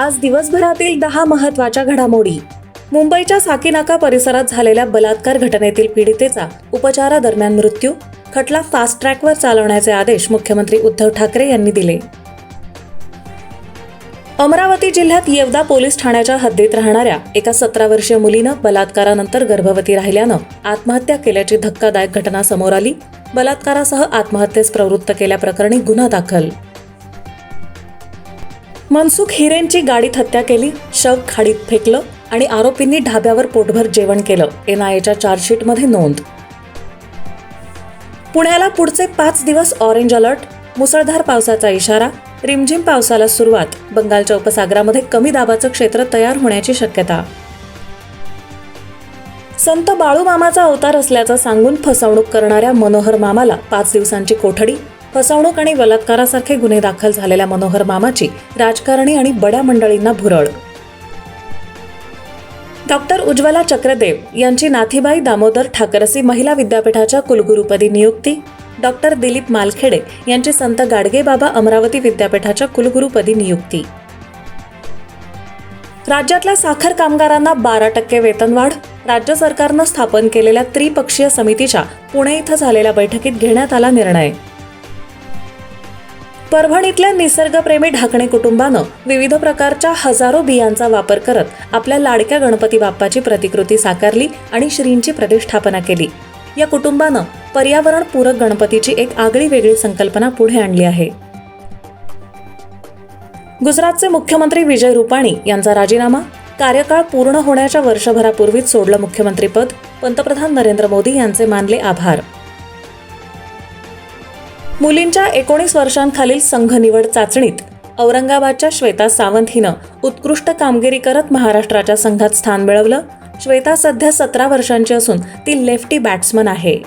आज दिवसभरातील दहा महत्त्वाच्या घडामोडी. मुंबईच्या साकीनाका परिसरात झालेल्या बलात्कार घटनेतील पीडितेचा उपचारादरम्यान मृत्यू खटला फास्ट ट्रॅकवर चालवण्याचे आदेश मुख्यमंत्री उद्धव ठाकरे यांनी दिले. अमरावती जिल्ह्यात येवदा पोलीस ठाण्याच्या हद्दीत राहणाऱ्या एका सतरा वर्षीय मुलीनं बलात्कारानंतर गर्भवती राहिल्यानं आत्महत्या केल्याची धक्कादायक घटना समोर आली. बलात्कारासह आत्महत्येस प्रवृत्त केल्याप्रकरणी गुन्हा दाखल. मनसुख हिरेंची गाडीत हत्या केली शव खाडीत फेकलं आणि आरोपींनी ढाब्यावर पोटभर जेवण केलं एनआयएच्या चार्जशीटमध्ये नोंद. पुण्याला पुढचे पाच दिवस ऑरेंज अलर्ट मुसळधार पावसाचा इशारा रिमझिम पावसाला सुरुवात बंगालच्या उपसागरामध्ये कमी दाबाचं क्षेत्र तयार होण्याची शक्यता. संत बाळूमामाचा अवतार असल्याचं सांगून फसवणूक करणाऱ्या मनोहर मामाला पाच दिवसांची कोठडी फसवणूक आणि बलात्कारासारखे गुन्हे दाखल झालेल्या मनोहर मामाची राजकारणी आणि बड्या मंडळींना भुरळ. डॉक्टर उज्ज्वला चक्रदेव यांची नाथीबाई दामोदर ठाकरसी महिला विद्यापीठाच्या कुलगुरुपदी नियुक्ती. डॉक्टर दिलीप मालखेडे यांची संत गाडगेबाबा अमरावती विद्यापीठाच्या कुलगुरुपदी नियुक्ती. राज्यातल्या साखर कामगारांना बारा टक्के वेतनवाढ राज्य सरकारनं स्थापन केलेल्या त्रिपक्षीय समितीच्या पुणे इथं झालेल्या बैठकीत घेण्यात आला निर्णय. परभणीतल्या निसर्गप्रेमी ढाकणे कुटुंबानं विविध प्रकारच्या हजारो बियांचा वापर करत आपल्या लाडक्या गणपती बाप्पाची प्रतिकृती साकारली आणि श्रींची प्रतिष्ठापना केली. या कुटुंबानं पर्यावरण पूरक गणपतीची एक आगळी वेगळी संकल्पना पुढे आणली आहे. गुजरातचे मुख्यमंत्री विजय रुपाणी यांचा राजीनामा कार्यकाळ पूर्ण होण्याच्या वर्षभरापूर्वीच सोडलं मुख्यमंत्रीपद पंतप्रधान नरेंद्र मोदी यांचे मानले आभार. मुलींच्या एकोणीस वर्षांखालील संघ निवड चाचणीत औरंगाबादच्या श्वेता सावंत हिनं उत्कृष्ट कामगिरी करत महाराष्ट्राच्या संघात स्थान मिळवलं. श्वेता सध्या सतरा वर्षांची असून ती लेफ्टी बॅट्समन आहे.